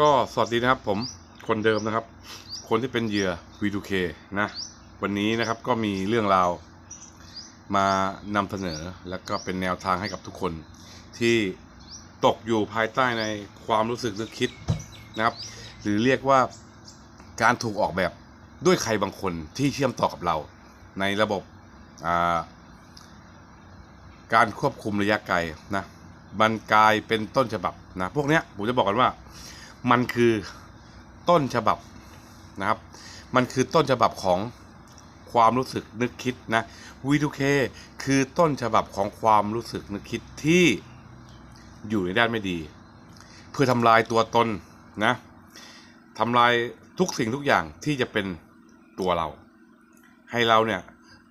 ก็สวัสดีนะครับผมคนเดิมนะครับ คนที่เป็นเหยื่อ V2K นะ วันนี้นะครับก็มีเรื่องราวมานำเสนอแล้วก็เป็นแนวทางให้กับทุกคนที่ตกอยู่ภายใต้ในความรู้สึกนึกคิดนะครับ หรือเรียกว่าการถูกออกแบบด้วยใครบางคนที่เชื่อมต่อกับเรา ในระบบาการควบคุมระยะไกลนะมันกลายเป็นต้นฉบับนะพวกเนี้ยผมจะบอกกันว่า มันคือต้นฉบับนะครับ มันคือต้นฉบับของความรู้สึกนึกคิดนะ V2K คือต้นฉบับของความรู้สึกนึกคิดที่อยู่ในด้านไม่ดี เพื่อทำลายตัวตนนะทำลายทุกสิ่งทุกอย่างที่จะเป็นตัวเรา ให้เราเนี่ย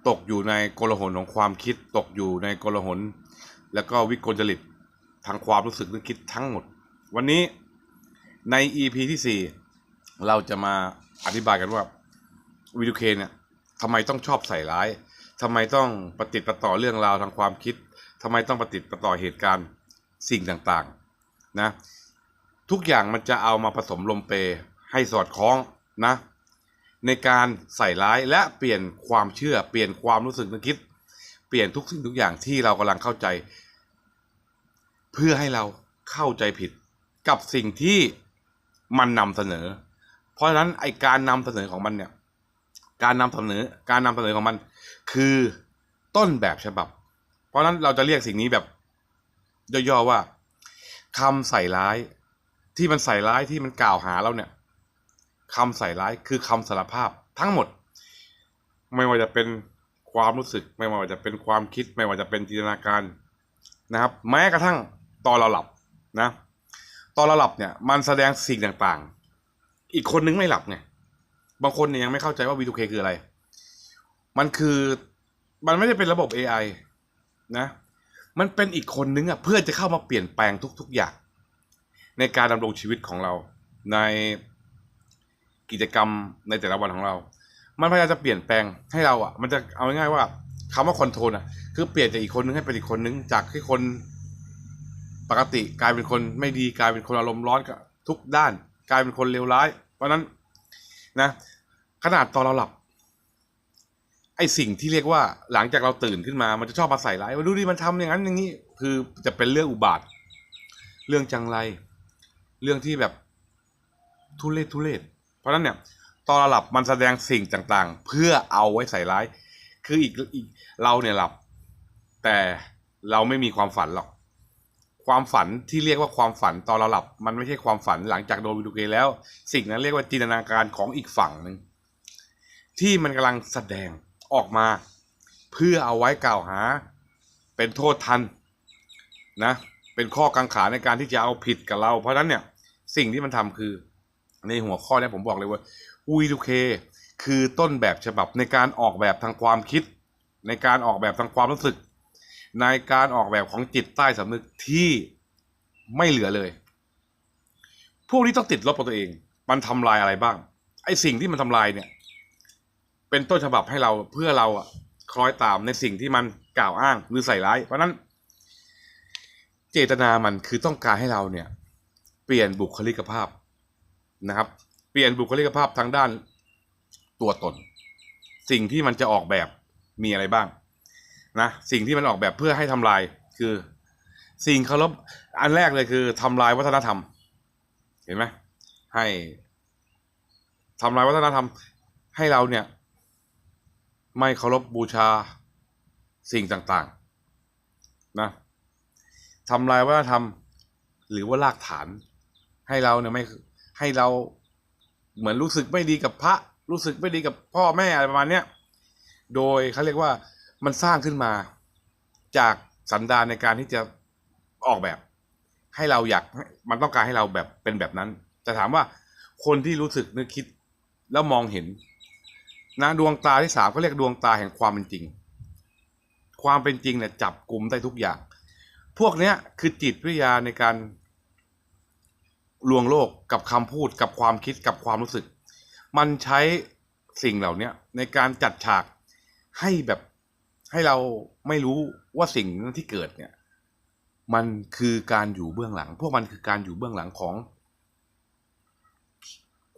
ตกอยู่ในกลหนของความคิด ตกอยู่ในกลหน แล้วก็วิกลจริตทางความรู้สึกนึกคิดทั้งหมด วันนี้ ใน EP ที่ 4 เราจะมาอธิบายกันว่าวิดีโอเคเนี่ยทำไมต้องชอบใส่ร้ายทำไมต้องปฏิดประต่อเรื่องราวทางความคิดทำไมต้องปฏิดประต่อเหตุการณ์สิ่งต่างๆนะทุกอย่างมันจะเอามาผสมลมเปให้สอดคล้องนะในการใส่ร้ายและเปลี่ยนความเชื่อเปลี่ยนความรู้สึกนึกคิด เปลี่ยนทุกสิ่งทุกอย่างที่เรากำลังเข้าใจ เพื่อให้เราเข้าใจผิดกับสิ่งที่ มันนำเสนอ เพราะฉะนั้นไอการนำเสนอของมันเนี่ย การนำเสนอการนำเสนอของมัน คือต้นแบบฉบับ เพราะฉะนั้นเราจะเรียกสิ่งนี้แบบย่อๆว่าคำใส่ร้าย ที่มันใส่ร้ายที่มันกล่าวหาเราเนี่ยคำใส่ร้ายคือคำสารภาพทั้งหมด ไม่ว่าจะเป็นความรู้สึก ไม่ว่าจะเป็นความคิด ไม่ว่าจะเป็นจินตนาการนะครับ แม้กระทั่งตอนเราหลับนะ ตอนเราหลับเนี่ยมันแสดงสิ่งต่างๆ อีกคนนึงไม่หลับไงบางคนเนี่ยยังไม่เข้าใจว่า V2K คืออะไร มันคือมันไม่ได้เป็นระบบ AI นะ มันเป็นอีกคนนึงอะเพื่อจะเข้ามาเปลี่ยนแปลงทุก ๆ อย่าง ในการดำรงชีวิตของเราในกิจกรรมในแต่ละวันของเรา มันพยายามจะเปลี่ยนแปลงให้เราอะ มันจะเอาง่ายๆว่าคำว่าคอนโทรลอะคือเปลี่ยนจากอีกคนนึงให้เป็นอีกคนนึงจากที่คน ปกติกลายเป็นคนไม่ดีกลายเป็นคนอารมณ์ร้อนกับทุกด้าน กลายเป็นคนเลวร้าย เพราะนั้นนะ ขนาดตอนเราหลับ ไอสิ่งที่เรียกว่าหลังจากเราตื่นขึ้นมา มันจะชอบมาใส่ร้ายว่าดูดิมันทำอย่างนั้นอย่างนี้ คือจะเป็นเรื่องอุบาท เรื่องจังไร เรื่องที่แบบทุเรศทุเรศเพราะฉะนั้นเนี่ยตอนเราหลับมันแสดงสิ่งต่างๆ เพื่อเอาไว้ใส่ร้าย คืออีกอีกเราเนี่ยหลับ แต่เราไม่มีความฝันหรอก ความฝันที่เรียกว่าความฝันตอนเราหลับ มันไม่ใช่ความฝันหลังจากโดนวิดูเกแล้ว สิ่งนั้นเรียกว่าจินตนาการของอีกฝั่งหนึ่งที่มันกำลังแสดงออกมา เพื่อเอาไว้กล่าวหา เป็นโทษทันนะ เป็นข้อกังขาในการที่จะเอาผิดกับเรา เพราะฉะนั้นเนี่ยสิ่งที่มันทำคือในหัวข้อนี้ผมบอกเลยว่าวีดูเคคือต้นแบบฉบับในการออกแบบทางความคิด ในการออกแบบทางความรู้สึก ในการออกแบบของจิตใต้สำนึกที่ไม่เหลือเลย พวกนี้ต้องติดลบกับตัวเอง มันทำลายอะไรบ้าง ไอ้สิ่งที่มันทำลายเนี่ย เป็นต้นฉบับให้เราเพื่อเราอะคล้อยตามในสิ่งที่มันกล่าวอ้างหรือใส่ร้าย เพราะฉะนั้น เจตนามันคือต้องการให้เราเนี่ย เปลี่ยนบุคลิกภาพนะครับ เปลี่ยนบุคลิกภาพทางด้านตัวตน สิ่งที่มันจะออกแบบมีอะไรบ้าง นะสิ่งที่มันออกแบบเพื่อให้ทำลายคือ สิ่งเคารพอันแรกเลยคือทำลายวัฒนธรรม เห็นไหมให้ทำลายวัฒนธรรม ให้เราเนี่ย ไม่เคารพบูชาสิ่งต่างๆนะทำลายวัฒนธรรม หรือว่ารากฐาน ให้เราเนี่ยไม่ให้เราเหมือนรู้สึกไม่ดีกับพระ รู้สึกไม่ดีกับพ่อแม่อะไรประมาณเนี้ยโดยเขาเรียกว่า มันสร้างขึ้นมา จากสันดานในการที่จะออกแบบ ให้เราอยากมันต้องการให้เราแบบเป็นแบบนั้น แต่ถามว่าคนที่รู้สึกนึกคิดแล้วมองเห็นนะดวงตาที่สามเขาเรียกดวงตาแห่งความเป็นจริง ความเป็นจริงเนี่ยจับกลุ่มได้ทุกอย่าง พวกเนี้ยคือจิตวิทยาในการลวงโลกกับคำพูดกับความคิดกับความรู้สึก มันใช้สิ่งเหล่านี้ในการจัดฉากให้แบบ ให้เราไม่รู้ว่าสิ่งที่เกิดเนี่ย มันคือการอยู่เบื้องหลัง พวกมันคือการอยู่เบื้องหลังของ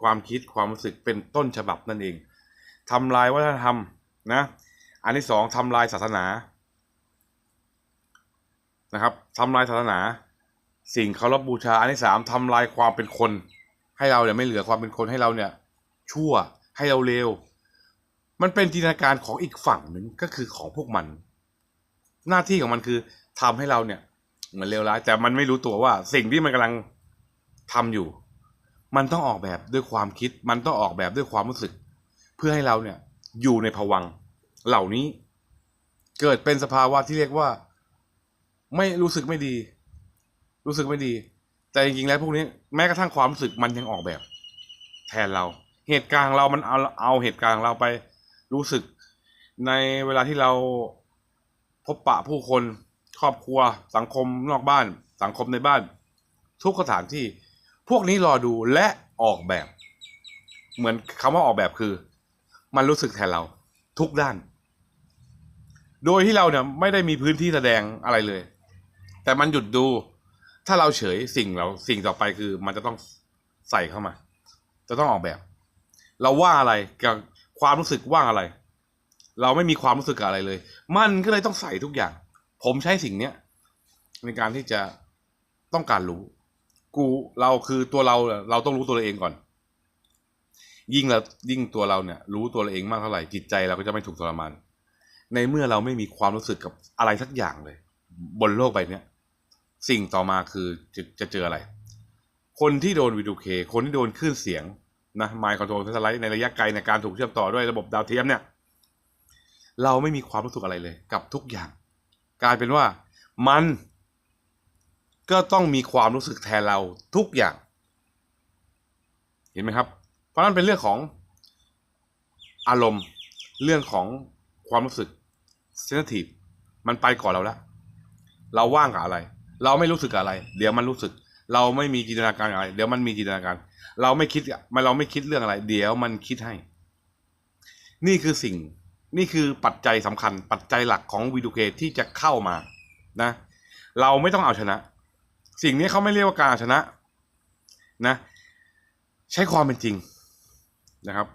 ความคิดความรู้สึกเป็นต้นฉบับนั่นเองทำลายวัฒนธรรมนะ อันที่สองทำลายศาสนานะครับทำลายศาสนา สิ่งเคารพบูชา อันที่สามทำลายความเป็นคน ให้เราเนี่ยไม่เหลือความเป็นคนให้เราเนี่ย ชั่วให้เราเลว มันเป็นจินตนาการของอีกฝั่งหนึ่งก็คือของพวกมัน หน้าที่ของมันคือทำให้เราเนี่ยเหมือนเลวร้าย แต่มันไม่รู้ตัวว่า สิ่งที่มันกำลังทำอยู่ มันต้องออกแบบด้วยความคิด มันต้องออกแบบด้วยความรู้สึก เพื่อให้เราเนี่ยอยู่ในภวังเหล่านี้ เกิดเป็นสภาวะที่เรียกว่า ไม่รู้สึกไม่ดี รู้สึกไม่ดี แต่จริงๆแล้วพวกนี้แม้กระทั่งความรู้สึกมันยังออกแบบ แทนเรา เหตุการณ์ของเรามันเอาเอาเหตุการณ์ของเราไป รู้สึกในเวลาที่เราพบปะผู้คนครอบครัว สังคมนอกบ้าน สังคมในบ้าน ทุกสถานที่ พวกนี้รอดูและออกแบบ เหมือนคำว่าออกแบบคือ มันรู้สึกแทนเรา ทุกด้าน โดยที่เราเนี่ยไม่ได้มีพื้นที่แสดงอะไรเลย แต่มันหยุดดู ถ้าเราเฉยสิ่งเราสิ่งต่อไปคือ มันจะต้องใส่เข้ามา จะต้องออกแบบ เราว่าอะไรกับ ความรู้สึกว่างอะไร เราไม่มีความรู้สึกกับอะไรเลย มันก็เลยต้องใส่ทุกอย่าง ผมใช้สิ่งเนี้ยในการที่จะต้องการรู้ กูเราคือตัวเราเราต้องรู้ตัวเราเองก่อน ยิ่งเรายิ่งตัวเราเนี่ย รู้ตัวเราเองมากเท่าไหร่จิตใจเราก็จะไม่ถูกทรมานในเมื่อเราไม่มีความรู้สึกกับอะไรสักอย่างเลย บนโลกใบนี้สิ่งต่อมาคือจะจะเจออะไร คนที่โดนวิดีโอเค คนที่โดนคลื่นเสียง นะไมค์คอนโทรลสไลด์ในระยะไกลในการถูกเชื่อมต่อด้วยระบบดาวเทียมเนี่ย เราไม่มีความรู้สึกอะไรเลย กับทุกอย่าง กลายเป็นว่ามัน ก็ต้องมีความรู้สึกแทนเราทุกอย่าง เห็นไหมครับ เพราะนั้นเป็นเรื่องของอารมณ์เรื่องของความรู้สึกเซน i ทีฟมันไปก่อนเราแล้ว เราว่างกับอะไร เราไม่รู้สึกอะไร เดี๋ยวมันรู้สึก เราไม่มีจินตนาการอะไร เดี๋ยวมันมีจินตนาการ เราไม่คิดมันเราไม่คิดเรื่องอะไร เดี๋ยวมันคิดให้ นี่คือสิ่ง นี่คือปัจจัยสำคัญ ปัจจัยหลักของวีดูเคที่จะเข้ามานะ เราไม่ต้องเอาชนะ สิ่งนี้เขาไม่เรียกว่าการเอาชนะ นะ ใช้ความเป็นจริงนะครับ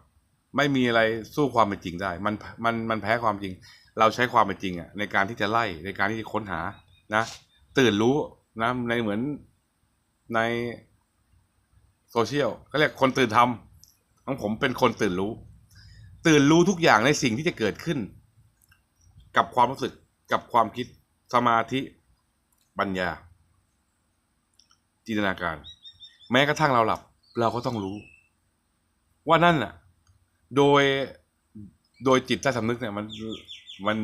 ไม่มีอะไรสู้ความเป็นจริงได้ มันมันมันแพ้ความจริง เราใช้ความเป็นจริงอะในการที่จะไล่ในการที่จะค้นหานะ ตื่นรู้นะในเหมือน ในโซเชียลก็เรียกคนตื่นทำของผมเป็นคนตื่นรู้ ตื่นรู้ทุกอย่างในสิ่งที่จะเกิดขึ้น กับความรู้สึกกับความคิดสมาธิปัญญา จินตนาการ แม้กระทั่งเราหลับ เราก็ต้องรู้ ว่านั่นน่ะ โดยโดยจิตใต้สำนึกเนี่ยมันมัน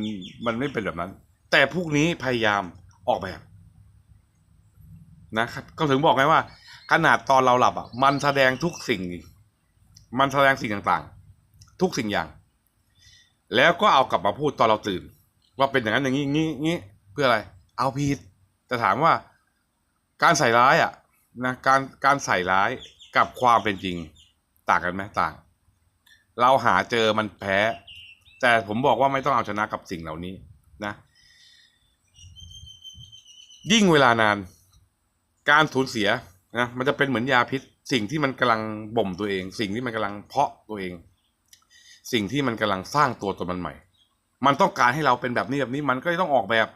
มันไม่เป็นแบบนั้น แต่พวกนี้พยายามออกแบบ นะครับก็ถึงบอกไงว่า ขนาดตอนเราหลับอะ มันแสดงทุกสิ่ง มันแสดงสิ่งต่างๆ ทุกสิ่งอย่าง แล้วก็เอากลับมาพูดตอนเราตื่น ว่าเป็นอย่างนั้นอย่างนี้งี้งี้เพื่ออะไร เอาผิดแต่ถามว่า การใส่ร้ายอะนะการการใส่ร้ายกับความเป็นจริง ต่างกันไหมต่าง เราหาเจอมันแพ้ แต่ผมบอกว่าไม่ต้องเอาชนะกับสิ่งเหล่านี้นะ ยิ่งเวลานาน การสูญเสียนะมันจะเป็นเหมือนยาพิษ สิ่งที่มันกำลังบ่มตัวเอง สิ่งที่มันกำลังเพาะตัวเอง สิ่งที่มันกำลังสร้างตัวตนมันใหม่ มันต้องการให้เราเป็นแบบนี้แบบนี้มันก็ต้องออกแบบ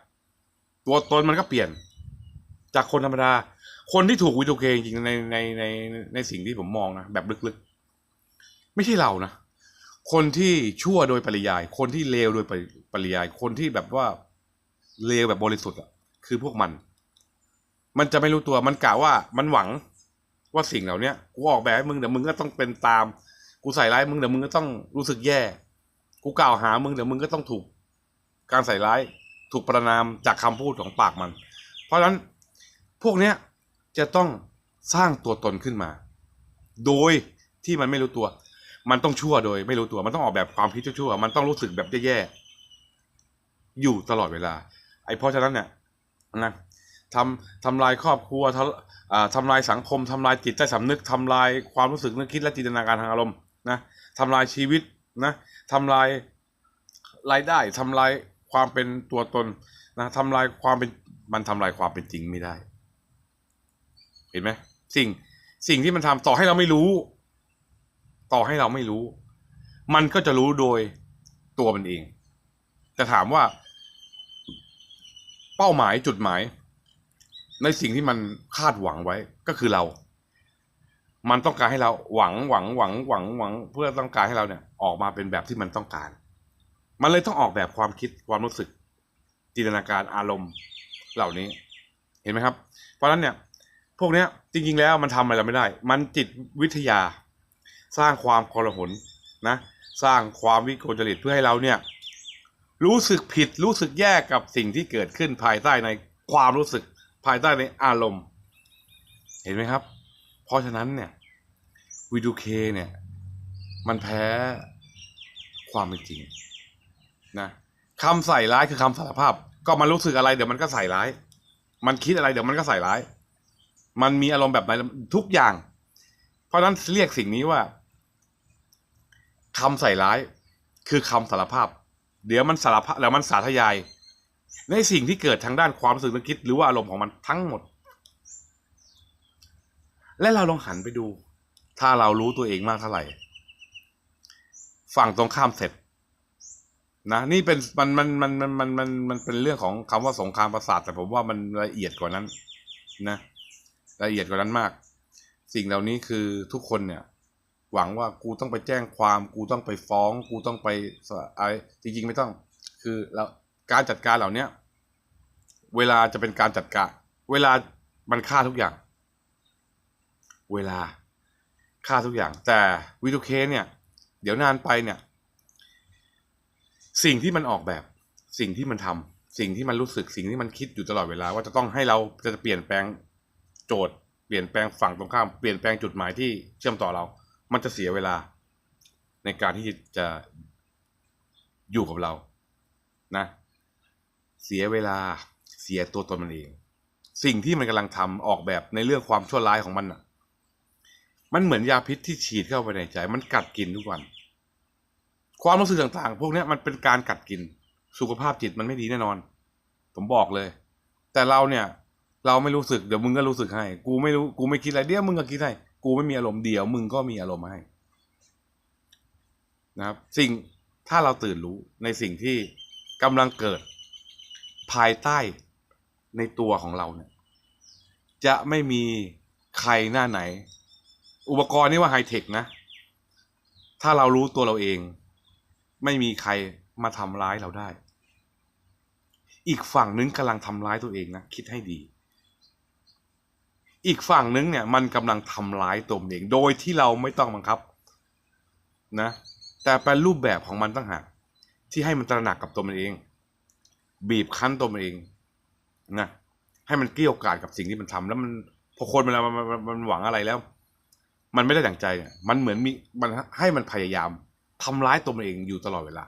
ตัวตนมันก็เปลี่ยน จากคนธรรมดา คนที่ถูกวิดีโอเคจริงในในในในสิ่งที่ผมมองนะแบบลึกๆ ไม่ใช่เรานะคนที่ชั่วโดยปริยาย คนที่เลวโดยปริยาย คนที่แบบว่าเลวแบบบริสุทธิ์อะคือพวกมัน มันจะไม่รู้ตัวมันกะว่ามันหวังว่าสิ่งเหล่านี้กูออกแบบให้มึงเดี๋ยวมึงก็ต้องเป็นตาม กูใส่ร้ายมึงเดี๋ยวมึงก็ต้องรู้สึกแย่ กูกล่าวหามึงเดี๋ยวมึงก็ต้องถูก การใส่ร้ายถูกประนามจากคำพูดของปากมัน เพราะฉะนั้นพวกเนี้ยจะต้องสร้างตัวตนขึ้นมา โดยที่มันไม่รู้ตัว มันต้องชั่วโดย ไม่รู้ตัว มันต้องออกแบบความคิดชั่วๆมันต้องรู้สึกแบบแย่ๆอยู่ตลอดเวลา ไอ้เพราะฉะนั้นเนี่ยนะ ทำทำลายครอบครัวทำทำลายสังคมทำลายจิตใต้สำนึกทำลายความรู้สึกนึกคิดและจินตนาการทางอารมณ์นะทำลายชีวิตนะทำลายรายได้ทำลายความเป็นตัวตนนะทำลายความเป็นมันทำลายความเป็นจริงไม่ได้ เห็นไหมสิ่งสิ่งที่มันทำต่อให้เราไม่รู้ ต่อให้เราไม่รู้ มันก็จะรู้โดยตัวมันเอง แต่ถามว่า เป้าหมายจุดหมาย ในสิ่งที่มันคาดหวังไว้ก็คือเรา มันต้องการให้เราหวังหวังหวังหวังหวัง เพื่อต้องการให้เราเนี่ย ออกมาเป็นแบบที่มันต้องการ มันเลยต้องออกแบบความคิดความรู้สึก จินตนาการอารมณ์เหล่านี้ เห็นไหมครับ เพราะฉะนั้นเนี่ย พวกเนี้ย จริง ๆ แล้วมันทำอะไรเราไม่ได้ มันจิตวิทยา สร้างความโกลาหลนะ สร้างความวิกลจริตเพื่อให้เราเนี่ย รู้สึกผิดรู้สึกแย่กับสิ่งที่เกิดขึ้นภายใต้ในความรู้สึก ภายใต้ในอารมณ์ เห็นไหมครับ เพราะฉะนั้นเนี่ยวีดูเคเนี่ย มันแพ้ความเป็นจริงนะคำใส่ร้ายคือคำสารภาพ ก็มันรู้สึกอะไรเดี๋ยวมันก็ใส่ร้าย มันคิดอะไรเดี๋ยวมันก็ใส่ร้าย มันมีอารมณ์แบบไหนทุกอย่าง เพราะฉะนั้นเรียกสิ่งนี้ว่าคำใส่ร้ายคือคำสารภาพ เดี๋ยวมันสารภาพแล้วมันสาธยาย ในสิ่งที่เกิดทางด้านความรู้สึกนึกคิดหรือว่าอารมณ์ของมันทั้งหมด และเราลองหันไปดู ถ้าเรารู้ตัวเองมากเท่าไหร่ ฝั่งตรงข้ามเสร็จนะนี่เป็นมันมันมันมันมันมันมันเป็นเรื่องของคำว่าสงครามประสาทแต่ผมว่ามันละเอียดกว่านั้น นะ ละเอียดกว่านั้นมาก สิ่งเหล่านี้คือทุกคนเนี่ย หวังว่ากูต้องไปแจ้งความกูต้องไปฟ้อง กูต้องไปอะไรจริง ๆ ไม่ต้อง คือแล้วการจัดการเหล่าเนี้ย เวลาจะเป็นการจัดการ เวลามันฆ่าทุกอย่าง เวลาฆ่าทุกอย่าง แต่วิดูเคเนี่ย เดี๋ยวนานไปเนี่ย สิ่งที่มันออกแบบ สิ่งที่มันทำสิ่งที่มันรู้สึกสิ่งที่มันคิดอยู่ตลอดเวลา ว่าจะต้องให้เราจะเปลี่ยนแปลงโจทย์ เปลี่ยนแปลงฝั่งตรงข้ามเปลี่ยนแปลงจุดหมายที่เชื่อมต่อเรา มันจะเสียเวลา ในการที่จะอยู่กับเรา นะ เสียเวลา สียตัวตนมันเอง สิ่งที่มันกำลังทำออกแบบในเรื่องความชั่วร้ายของมันอะ มันเหมือนยาพิษที่ฉีดเข้าไปในใจ มันกัดกินทุกวัน ความรู้สึกต่างๆ พวกนี้มันเป็นการกัดกิน สุขภาพจิตมันไม่ดีแน่นอน ผมบอกเลย แต่เราเนี่ย เราไม่รู้สึกเดี๋ยวมึงก็รู้สึกให้ กูไม่รู้กูไม่คิดอะไรเดี๋ยวมึงก็คิดให้กูไม่มีอารมณ์เดี๋ยวมึงก็มีอารมณ์ให้นะครับ สิ่งถ้าเราตื่นรู้ในสิ่งที่กำลังเกิดภายใต้ ในตัวของเราเนี่ยจะไม่มีใครหน้าไหน อุปกรณ์นี่ว่าไฮเทคนะ ถ้าเรารู้ตัวเราเอง ไม่มีใครมาทำร้ายเราได้ อีกฝั่งนึงกำลังทำร้ายตัวเองนะคิดให้ดี อีกฝั่งนึงเนี่ยมันกำลังทำร้ายตัวเอง โดยที่เราไม่ต้องบังคับนะ แต่เป็นรูปแบบของมันตั้งหากที่ให้มันตระหนักกับตัวมันเอง บีบคั้นตัวมันเอง นะให้มันเกลี้ยวกล่อมกับสิ่งที่มันทำแล้วมันพอคนเวลามันมันมันหวังอะไรแล้ว มันไม่ได้ดั่งใจเนี่ยมันเหมือนมีมันให้มันพยายามทำร้ายตัวมันเองอยู่ตลอดเวลา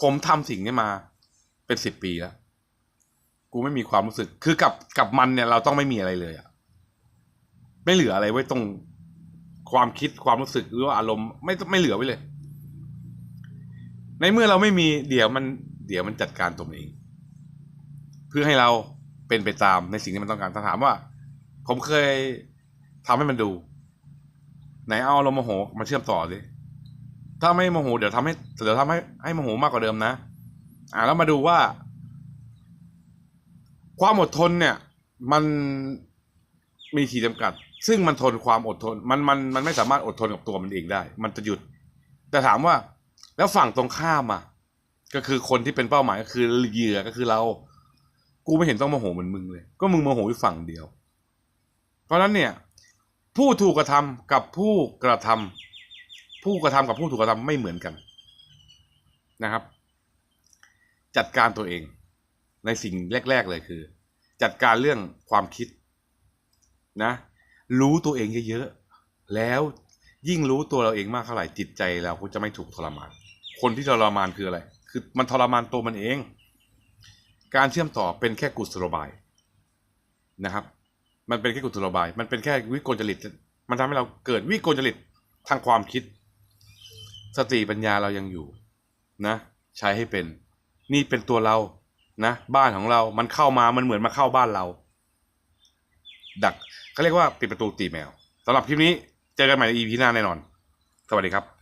ผมทำสิ่งนี้มาเป็นสิบปีแล้วกูไม่มีความรู้สึก คือกับกับมันเนี่ยเราต้องไม่มีอะไรเลยอะไม่เหลืออะไรไว้ตรงความคิดความรู้สึกหรือว่าอารมณ์ไม่ไม่เหลือไว้เลย ในเมื่อเราไม่มีเดี๋ยวมันเดี๋ยวมันจัดการตัวเอง เพื่อให้เรา เป็นไปตามในสิ่งที่มันต้องการถ้าถามว่า ผมเคยทำให้มันดู ไหนเอาอารมโมโหมาเชื่อมต่อสิถ้าไม่โมโหเดี๋ยวทำให้เดี๋ยวทำให้ให้โมโหมากกว่าเดิมนะ อ่าแล้วมาดูว่า ความอดทนเนี่ย มันมีขีดจำกัด ซึ่งมันทนความอดทน มันมันมันไม่สามารถอดทนกับตัวมันเองได้ มันจะหยุด แต่ถามว่า แล้วฝั่งตรงข้ามอะก็คือคนที่เป็นเป้าหมายก็คือเหยื่อก็คือเรา กูไม่เห็นต้องโมโหเหมือนมึงเลย ก็มึงโมโหอยู่ฝั่งเดียว เพราะนั้นเนี่ย ผู้ถูกกระทำกับผู้กระทำผู้กระทำกับผู้ถูกกระทำไม่เหมือนกันนะครับ จัดการตัวเอง ในสิ่งแรก ๆเลยคือ จัดการเรื่องความคิดนะ รู้ตัวเองเยอะๆแล้วยิ่งรู้ตัวเราเองมากเท่าไหร่จิตใจเราก็จะไม่ถูกทรมาน คนที่ทรมานคืออะไร คือมันทรมานตัวมันเอง การเชื่อมต่อเป็นแค่กุศโลบายนะครับ มันเป็นแค่กุศโลบาย มันเป็นแค่วิกลจริต มันทำให้เราเกิดวิกลจริตทางความคิด สติปัญญาเรายังอยู่นะ ใช้ให้เป็น นี่เป็นตัวเรานะบ้านของเรา มันเข้ามา มันเหมือนมาเข้าบ้านเรา ดักเขาเรียกว่าปิดประตูตีแมวสำหรับคลิปนี้ เจอกันใหม่ใน EP หน้าแน่นอน สวัสดีครับ